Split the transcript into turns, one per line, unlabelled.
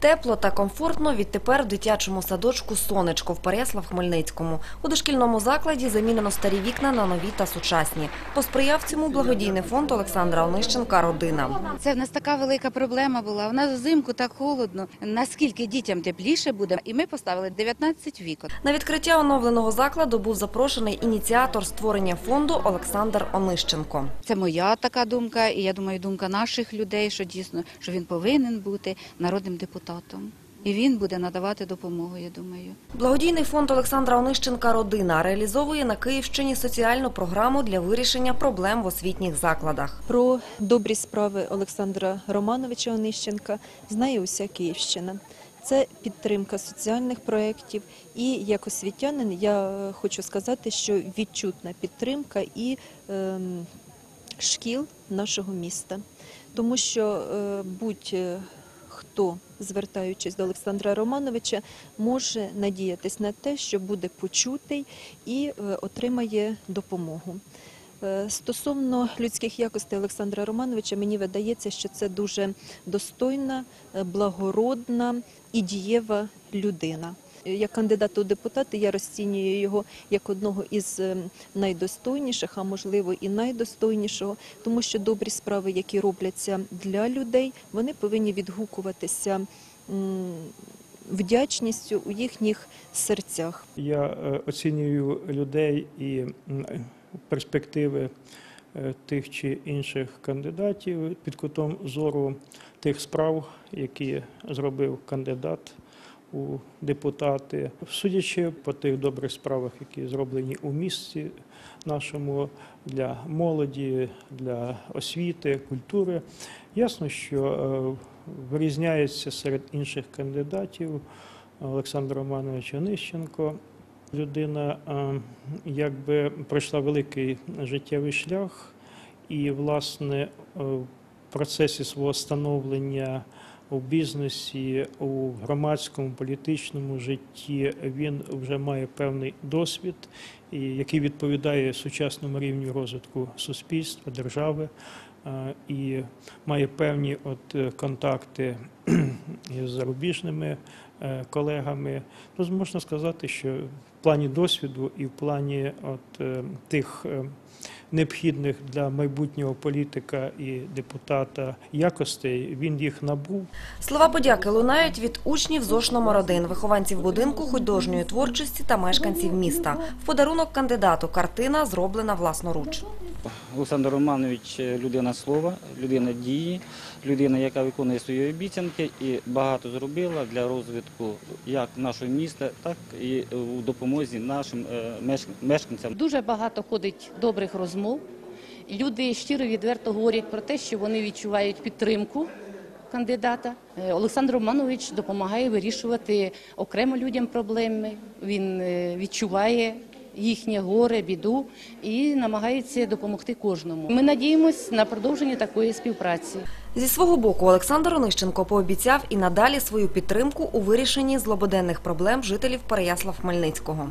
Тепло та комфортно відтепер в дитячому садочку Сонечко в Переяслав-Хмельницькому. У дошкільному закладі замінено старі вікна на нові та сучасні. Посприяв цьому благодійний фонд Олександра Онищенка «Родина».
Це в нас така велика проблема була. У нас взимку так холодно. Наскільки дітям тепліше буде, і ми поставили 19 вікон.
На відкриття оновленого закладу був запрошений ініціатор створення фонду Олександр Онищенко.
Це моя така думка, і я думаю, думка наших людей, що дійсно що він повинен бути народним депутатом. І він буде надавати допомогу. Я думаю.
Благодійний фонд Олександра Онищенка «Родина» реалізовує на Київщині соціальну програму для вирішення проблем в освітніх закладах.
Про добрі справи Олександра Романовича Онищенка знає уся Київщина. Це підтримка соціальних проєктів. І як освітянин я е, хочу сказати, що відчутна підтримка і ем, шкіл нашого міста. Тому що е, будь-хто, звертаючись до Олександра Романовича, може надіятись на те, що буде почутий і е, отримає допомогу. Е, Стосовно людських якостей Олександра Романовича, мені видається, що це дуже достойна, е, благородна і дієва людина. Е, Як кандидат у депутати я розцінюю його як одного із е, найдостойніших, а можливо і найдостойнішого, тому що добрі справи, які робляться для людей, вони повинні відгукуватися вдячністю у їхніх серцях.
Я е, оцінюю людей і перспективи тих чи інших кандидатів під кутом зору тих справ, які зробив кандидат у депутати. Судячи по тих добрих справах, які зроблені у місті нашому для молоді, для освіти, культури, ясно, що е, вирізняється серед інших кандидатів Олександр Романович Онищенко. Людина е, якби пройшла великий життєвий шлях, і, власне, е, в процесі свого становлення у бізнесі, у громадському політичному житті він вже має певний досвід, який відповідає сучасному рівню розвитку суспільства, держави. І має певні от е, контакти з зарубіжними колегами. Ну, можна сказати, що в плані досвіду і в плані от, е, тих е, необхідних для майбутнього політика і депутата якостей він їх набув.
Слова подяки лунають від учнів ЗОШ номер 1 вихованців будинку художньої творчості та мешканців міста. В подарунок кандидату картина зроблена власноруч.
Олександр Романович е, людина слова, людина дії, людина, яка виконує свої обіцянки і багато зробила для розвитку як нашого міста, так і у допомозі нашим е, мешканцям.
Дуже багато ходить добрих розмов. Люди щиро відверто говорять про те, що вони відчувають підтримку кандидата. Е, Олександр Романович допомагає вирішувати окремо людям проблеми. Він відчуває їхнє горе, біду і намагається допомогти кожному. Ми надіємось на продовження такої співпраці.
Зі свого боку Олександр Онищенко пообіцяв і надалі свою підтримку у вирішенні злободенних проблем жителів Переяслав-Хмельницького.